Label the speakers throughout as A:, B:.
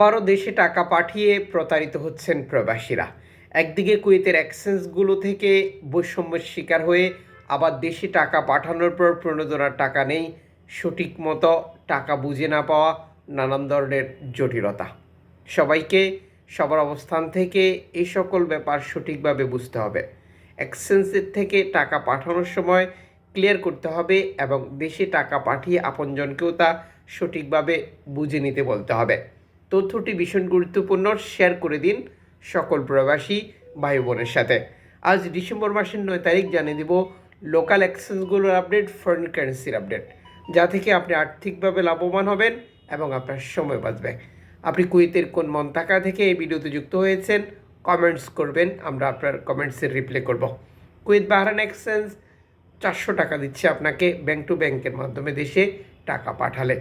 A: আবারও দেশে টাকা পাঠিয়ে প্রতারিত হচ্ছেন প্রবাসীরা। একদিকে কুয়েতের এক্সচেঞ্জগুলো থেকে বৈষম্যের শিকার হয়ে আবার দেশে টাকা পাঠানোর পর প্রণোদনার টাকা নেই, সঠিক মতো টাকা বুঝে না পাওয়া নানান ধরনের জটিলতা। সবাইকে সবার অবস্থান থেকে এই সকল ব্যাপার সঠিকভাবে বুঝতে হবে। এক্সচেঞ্জের থেকে টাকা পাঠানোর সময় ক্লিয়ার করতে হবে এবং দেশে টাকা পাঠিয়ে আপনজনকেও তা সঠিকভাবে বুঝে নিতে বলতে হবে। তথ্যটি ভীষণ গুরুত্বপূর্ণ। শেয়ার করে দিন সকল প্রবাসী ভাই বোনের সাথে। আজ ডিসেম্বর মাসের নয় তারিখ জানিয়ে দিব লোকাল এক্সচেঞ্জগুলোর আপডেট ফরেন কারেন্সির আপডেট যা থেকে আপনি আর্থিকভাবে লাভবান হবেন এবং আপনার সময় বাঁচবে। আপনি কুয়েতের কোন মন্তাকা থেকে এই ভিডিওতে যুক্ত হয়েছেন কমেন্টস করবেন, আমরা আপনার কমেন্টসের রিপ্লাই করব। কুয়েত বাহরান এক্সচেঞ্জ চারশো টাকা দিচ্ছে আপনাকে ব্যাংক টু ব্যাংকের মাধ্যমে দেশে টাকা পাঠালে।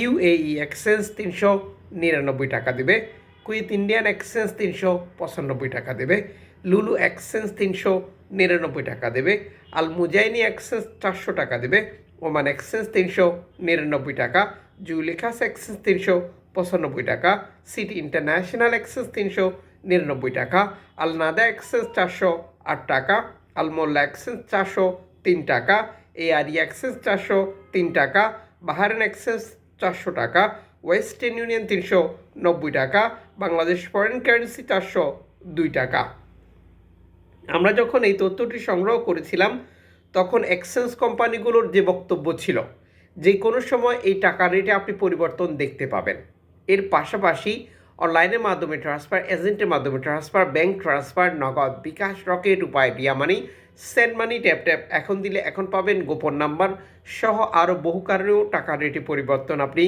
A: ইউএই এক্সচেঞ্জ তিনশো নিরানব্বই টাকা দেবে কুইথ ইন্ডিয়ান এক্সচেঞ্জ তিনশো পঁচানব্বই টাকা দেবে, লুলু এক্সচেঞ্জ তিনশো নিরানব্বই টাকা দেবে, আল মুজাইনি এক্সচেঞ্জ চারশো টাকা দেবে, ওমান এক্সচেঞ্জ তিনশো নিরানব্বই টাকা জুলিখাস এক্সচেঞ্জ তিনশো পঁচানব্বই টাকা, সিটি ইন্টারন্যাশনাল এক্সচেঞ্জ তিনশো নিরানব্বই টাকা, আল নাদা এক্সচেঞ্জ চারশো আট টাকা আলমোল্লা এক্সচেঞ্জ চারশো তিন টাকা এআরই এক্সচেঞ্জ চারশো তিন টাকা, বাহারান এক্সচেঞ্জ চারশো টাকা ওয়েস্টার্ন ইউনিয়ন তিনশো নব্বই টাকা বাংলাদেশ ফরেন কারেন্সি চারশো দুই টাকা। আমরা যখন এই তথ্যটি সংগ্রহ করেছিলাম, তখন এক্সচেঞ্জ কোম্পানিগুলোর যে বক্তব্য ছিল, যে কোনো সময় এই টাকা রেটে আপনি পরিবর্তন দেখতে পাবেন। এর পাশাপাশি অনলাইনের মাধ্যমে ট্রান্সফার এজেন্টের মাধ্যমে transfer bank transfer Nagad bKash Rocket Upay, Ria money send money, tap tap. এখন দিলে এখন পাবেন গোপন নাম্বার সহ আরও বহু কারণেও টাকা রেটে পরিবর্তন আপনি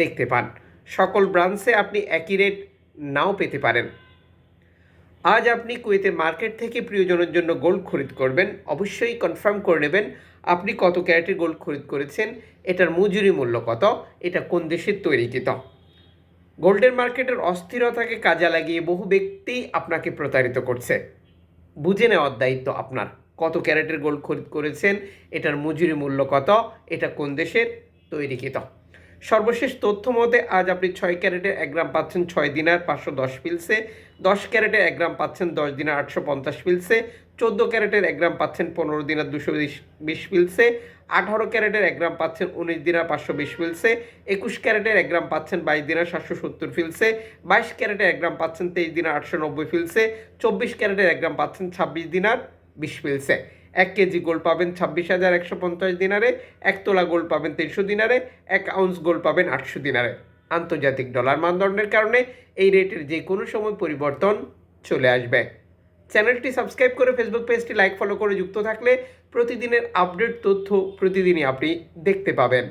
A: দেখতে পান। সকল ব্রাঞ্চে আপনি একই রেট নাও পেতে পারেন। আজ আপনি কুয়েতে মার্কেট থেকে প্রিয়জনের জন্য গোল্ড খরিদ করবেন। অবশ্যই কনফার্ম করে নেবেন আপনি কত ক্যারেটের গোল্ড খরিদ করেছেন, এটার মজুরি মূল্য কত, এটা কোন দেশের তৈরিকৃত গোল্ডের মার্কেটের অস্থিরতাকে কাজে লাগিয়ে বহু ব্যক্তি আপনাকে প্রতারিত করছে। বুঝে নেওয়ার দায়িত্ব আপনার। কত ক্যারেটের গোল্ড খরিদ করেছেন, এটার মজুরি মূল্য কত, এটা কোন দেশের তৈরিকৃত? সর্বশেষ তথ্য মতে, আজ আপনি ছয় ক্যারেটের এক গ্রাম পাচ্ছেন ছয় দিনার পাঁচশো দশ পিলসে, দশ ক্যারেটের এক গ্রাম পাচ্ছেন দশ দিনার আটশো পঞ্চাশ পিলসে, চোদ্দ ক্যারেটের এক গ্রাম পাচ্ছেন পনেরো দিনার দুশো বিশ পিলসে, আঠারো ক্যারেটের এক গ্রাম পাচ্ছেন উনিশ দিনার পাঁচশো বিশ ফিলসে একুশ ক্যারেটের এক গ্রাম পাচ্ছেন বাইশ দিনার সাতশো সত্তর ফিলসে বাইশ ক্যারেটের এক গ্রাম পাচ্ছেন তেইশ দিনার আটশো নব্বই ফিলসে চব্বিশ ক্যারেটের এক গ্রাম পাচ্ছেন ছাব্বিশ দিনার বিশ ফিলসে এক কেজি গোল্ড পাবেন ছাব্বিশ হাজার একশো পঞ্চাশ দিনারে, এক তোলা গোল্ড পাবেন তিনশো দিনারে, এক আউন্স গোল্ড পাবেন আটশো দিনারে। আন্তর্জাতিক ডলার মানদণ্ডের কারণে এই রেটের যে কোনো সময় পরিবর্তন চলে আসবে। চ্যানেলটি সাবস্ক্রাইব করে ফেসবুক পেজটি লাইক, ফলো করে যুক্ত থাকলে প্রতিদিনের আপডেট তথ্য প্রতিদিনই আপনি দেখতে পাবেন।